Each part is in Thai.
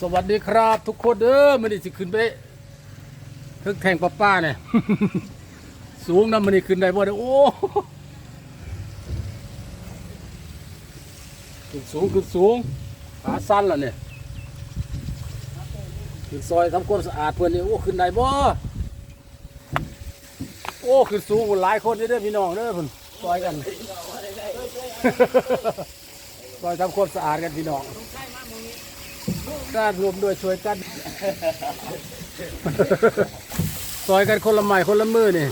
สวัสดีครับ ทุกคนเด้อมันนี่สิขึ้นไปทึกแทงป้าป้าเนี่ย สูงนะมันนี่ขึ้นได้บ่เด้โอ้ขึ้นสูงขึ้นสูงขาสั้นล้วเนี่ยขึ้นซอยทำความสะอาดเพื่อนนี่โอ้ขึ้นได้บ่โอ้ขึ้นสูงหลายคนเด้อพี่น้องเด้อเพิ่นซอยกันซอยทำความสะอาดกันพี่น้อง การรวมด้วยช่วยกัน ซอยกันคนละไม้คนละมือนี่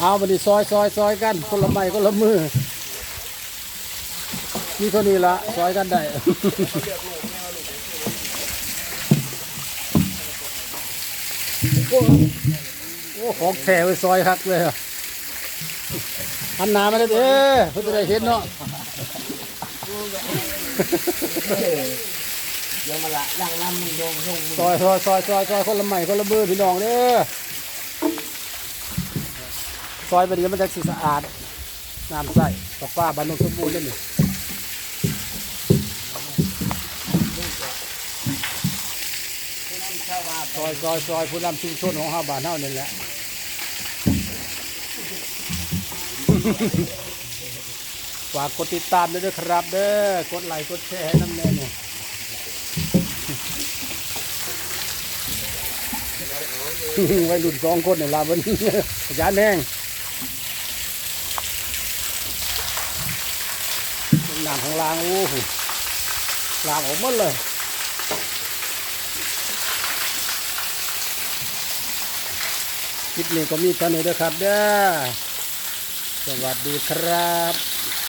เอาบันนี้ซอยซอยซอยกัน คนละไม้คนละมือนี่เท่านี้ละซอยกันได้โอ้โอ้ของแท้ไปซอยคักเลยอะ อันหนามาเลยเด้อเพื่อจะได้เห็นเนาะเดี๋ยวมาละย่างน้ำมึงโยงโยงมึงซอยซอยซอยซอยซอยคนละใหม่คนละมือพี่น้องเด้อซอยไปเดี๋ยวมันจะสิสะอาดน้ำใสกับฟ้าบานนสมบูรณ์เลยนี่ซอยซอยซอยผู้นำชุมชนของห้าบ้านเฮานี่แหละ ฝากกดติดตามด้วยนะครับ เด้อกดไลค์กดแชร์ให้น้ำแน่เนี่ยไว้รุ่นสองคนเนี่ยลาวันนี้ขยันแห้งน้ำของลางโอ้โหลางออกหมดเลยคลิปนี้ก็มีเท่านี้ด้ครับเด้อ สวัสดีครับ